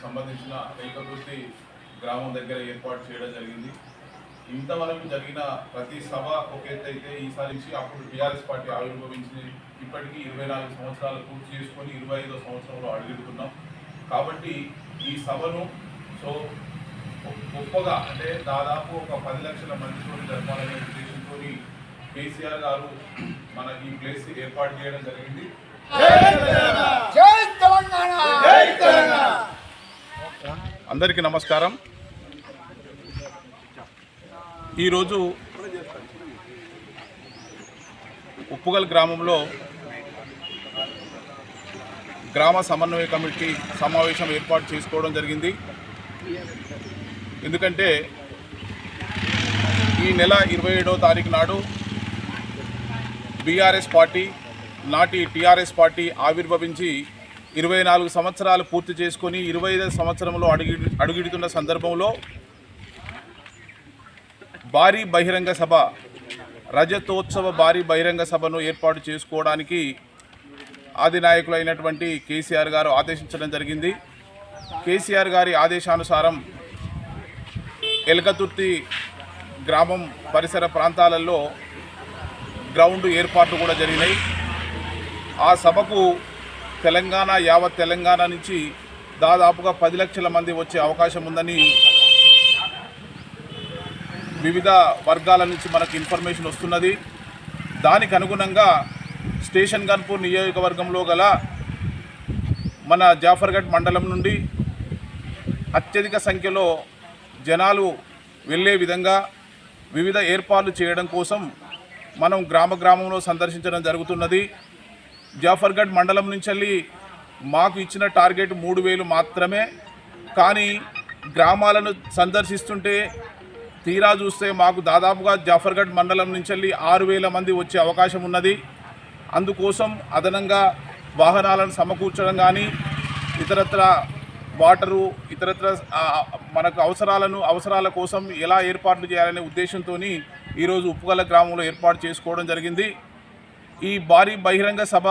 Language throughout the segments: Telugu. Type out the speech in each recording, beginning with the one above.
సంబంధించిన ఏకపూర్తి గ్రామం దగ్గర ఏర్పాటు చేయడం జరిగింది. ఇంతవరకు జరిగిన ప్రతి సభ ఒక ఎత్తైతే ఈసారి నుంచి అప్పుడు టీఆర్ఎస్ పార్టీ ఆవిర్భవించి ఇప్పటికీ ఇరవై నాలుగు సంవత్సరాలు పూర్తి చేసుకొని ఇరవై ఐదో సంవత్సరంలో అడుగుతున్నాం కాబట్టి ఈ సభను సో గొప్పగా అంటే దాదాపు ఒక పది లక్షల మందితో జరపాలనే ఉద్దేశంతో కేసీఆర్ గారు మన ఈ ప్లేస్ ఏర్పాటు చేయడం జరిగింది జై తెలంగాణ జై తెలంగాణ అందరికీ నమస్కారం. ఈరోజు ఉప్పుగల్ గ్రామంలో గ్రామ సమన్వయ కమిటీ సమావేశం ఏర్పాటు చేసుకోవడం జరిగింది. ఎందుకంటే ఈ నెల ఇరవై ఏడవ తారీఖు నాడు బీఆర్ఎస్ పార్టీ నాటి టీఆర్ఎస్ పార్టీ ఆవిర్భవించి ఇరవై నాలుగు సంవత్సరాలు పూర్తి చేసుకొని ఇరవై ఐదు సంవత్సరంలో అడుగు అడుగుడుతున్న సందర్భంలో భారీ బహిరంగ సభ రజతోత్సవ భారీ బహిరంగ సభను ఏర్పాటు చేసుకోవడానికి ఆది నాయకులైనటువంటి కేసీఆర్ గారు ఆదేశించడం జరిగింది. కేసీఆర్ గారి ఆదేశానుసారం ఎలకతుర్తి గ్రామం పరిసర ప్రాంతాలలో గ్రౌండ్ ఏర్పాట్లు కూడా జరిగినాయి. ఆ సభకు తెలంగాణ యావత్ తెలంగాణ నుంచి దాదాపుగా పది లక్షల మంది వచ్చే అవకాశం ఉందని వివిధ వర్గాల నుంచి మనకు ఇన్ఫర్మేషన్ వస్తున్నది. దానికి అనుగుణంగా స్టేషన్ గన్పూర్ నియోజకవర్గంలో గల మన జాఫర్గఢ్ మండలం నుండి అత్యధిక సంఖ్యలో జనాలు వెళ్ళే విధంగా వివిధ ఏర్పాట్లు చేయడం కోసం మనం గ్రామ గ్రామంలో సందర్శించడం జరుగుతున్నది. జాఫర్గఢ్ మండలం నుంచి వెళ్ళి మాకు ఇచ్చిన టార్గెట్ మూడు వేలు మాత్రమే. కానీ గ్రామాలను సందర్శిస్తుంటే తీరా చూస్తే మాకు దాదాపుగా జాఫర్గఢ్ మండలం నుంచి వెళ్ళి ఆరు వేల మంది వచ్చే అవకాశం ఉన్నది. అందుకోసం అదనంగా వాహనాలను సమకూర్చడం కానీ ఇతరత్ర వాటరు ఇతరత్ర మనకు అవసరాలను అవసరాల కోసం ఎలా ఏర్పాట్లు చేయాలనే ఉద్దేశంతో ఈరోజు ఉప్పుగల గ్రామంలో ఏర్పాటు చేసుకోవడం జరిగింది. ఈ భారీ బహిరంగ సభ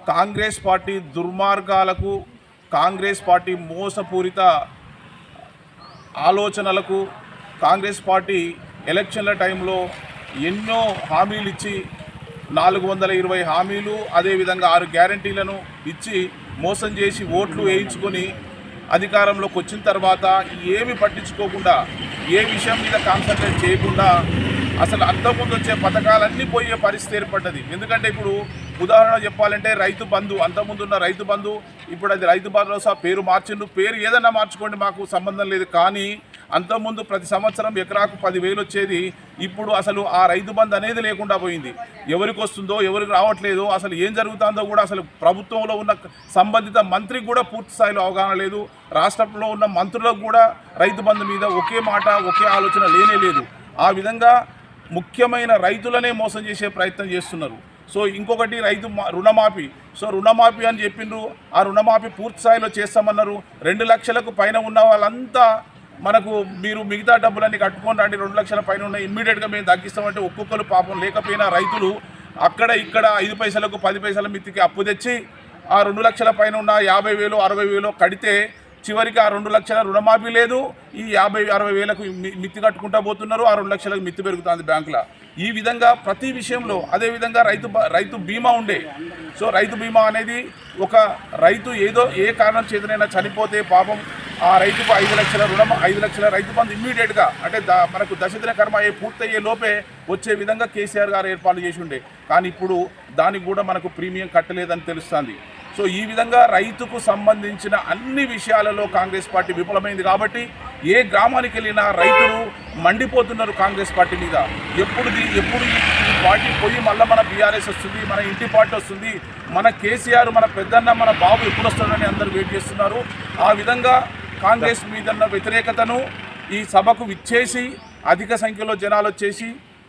కాంగ్రెస్ పార్టీ దుర్మార్గాలకు కాంగ్రెస్ పార్టీ మోసపూరిత ఆలోచనలకు కాంగ్రెస్ పార్టీ ఎలక్షన్ల టైంలో ఎన్నో హామీలు ఇచ్చి నాలుగు వందల ఇరవై హామీలు అదేవిధంగా ఆరు గ్యారంటీలను ఇచ్చి మోసం చేసి ఓట్లు వేయించుకొని అధికారంలోకి వచ్చిన తర్వాత ఏమి పట్టించుకోకుండా ఏ విషయం మీద కాన్సన్ట్రేట్ చేయకుండా అసలు అంతకుముందు వచ్చే పథకాలన్నీ పోయే పరిస్థితి ఏర్పడ్డది. ఎందుకంటే ఇప్పుడు ఉదాహరణ చెప్పాలంటే రైతు బంధు అంతకుముందు ఉన్న రైతు బంధు ఇప్పుడు అది రైతు భరోసా పేరు మార్చిండు. పేరు ఏదన్నా మార్చుకోండి మాకు సంబంధం లేదు. కానీ అంతకుముందు ప్రతి సంవత్సరం ఎకరాకు పదివేలు వచ్చేది. ఇప్పుడు అసలు ఆ రైతు బంధు అనేది లేకుండా పోయింది. ఎవరికి వస్తుందో ఎవరికి రావట్లేదో అసలు ఏం జరుగుతుందో కూడా అసలు ప్రభుత్వంలో ఉన్న సంబంధిత మంత్రికి కూడా పూర్తి స్థాయిలో అవగాహన లేదు. రాష్ట్రంలో ఉన్న మంత్రులకు కూడా రైతు బంధు మీద ఒకే మాట ఒకే ఆలోచన లేనే లేదు. ఆ విధంగా ముఖ్యమైన రైతులనే మోసం చేసే ప్రయత్నం చేస్తున్నారు. సో ఇంకొకటి రైతు మా- రుణమాఫీ. సో రుణమాఫీ అని చెప్పిండ్రు. ఆ రుణమాఫీ పూర్తి స్థాయిలో చేస్తామన్నారు. రెండు లక్షలకు పైన ఉన్న వాళ్ళంతా మనకు మీరు మిగతా డబ్బులన్నీ కట్టుకొని రండి. రెండు లక్షల పైన ఉన్న ఇమ్మీడియట్గా మేము తగ్గిస్తామంటే ఒక్కొక్కరు పాపం. లేకపోయినా రైతులు అక్కడ ఇక్కడ ఐదు పైసలకు పది పైసల మిత్తికి అప్పు తెచ్చి ఆ రెండు లక్షల పైన ఉన్న యాభై వేలు అరవై వేలు కడితే చివరికి ఆ రెండు లక్షల రుణమాఫీ లేదు. ఈ యాభై అరవై వేలకు మిత్తి కట్టుకుంటా పోతున్నారు. ఆ రెండు లక్షలకు మిత్తి పెరుగుతుంది బ్యాంకులో. ఈ విధంగా ప్రతి విషయంలో అదే విధంగా రైతు రైతు బీమా ఉండే. సో రైతు బీమా అనేది ఒక రైతు ఏదో ఏ కారణం చేతనైనా చనిపోతే పాపం ఆ రైతుకు ఐదు లక్షల రుణం ఐదు లక్షల రైతు బంధు ఇమ్మీడియట్గా అంటే దా మనకు దశదిన కర్మ అయ్యే పూర్తయ్యే లోపే వచ్చే విధంగా కేసీఆర్ గారు ఏర్పాటు చేసి ఉండే కానీ ఇప్పుడు దానికి కూడా మనకు ప్రీమియం కట్టలేదని తెలుస్తుంది. సో ఈ విధంగా రైతుకు సంబంధించిన అన్ని విషయాలలో కాంగ్రెస్ పార్టీ విఫలమైంది కాబట్టి ఏ గ్రామానికి వెళ్ళినా రైతులు మండిపోతున్నారు కాంగ్రెస్ పార్టీ మీద. ఎప్పుడు ఎప్పుడు ఈ పార్టీ పోయి మళ్ళీ మన బీఆర్ఎస్ వస్తుంది మన ఇంటి పార్టీ వస్తుంది మన కేసీఆర్ మన పెద్దన్న మన బాబు ఎప్పుడు వస్తాడని అందరూ వెయిట్ చేస్తున్నారు. ఆ విధంగా కాంగ్రెస్ మీదన్న వ్యతిరేకతను ఈ సభకు విచ్చేసి అధిక సంఖ్యలో జనాలు వచ్చేసి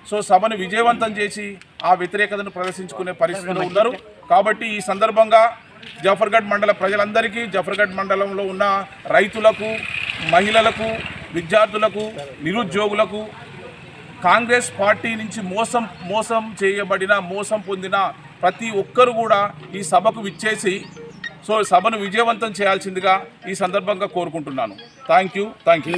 సో సభను విజయవంతం చేసి ఆ వ్యతిరేకతను ప్రదర్శించుకునే పరిస్థితిలో ఉన్నారు. కాబట్టి ఈ సందర్భంగా జఫర్గఢ్ మండల ప్రజలందరికీ జఫర్గఢ్ మండలంలో ఉన్న రైతులకు మహిళలకు విద్యార్థులకు నిరుద్యోగులకు కాంగ్రెస్ పార్టీ నుంచి మోసం మోసం చేయబడిన మోసం పొందిన ప్రతి ఒక్కరు కూడా ఈ సభకు విచ్చేసి సో సభను విజయవంతం చేయాల్సిందిగా ఈ సందర్భంగా కోరుకుంటున్నాను. Thank you thank you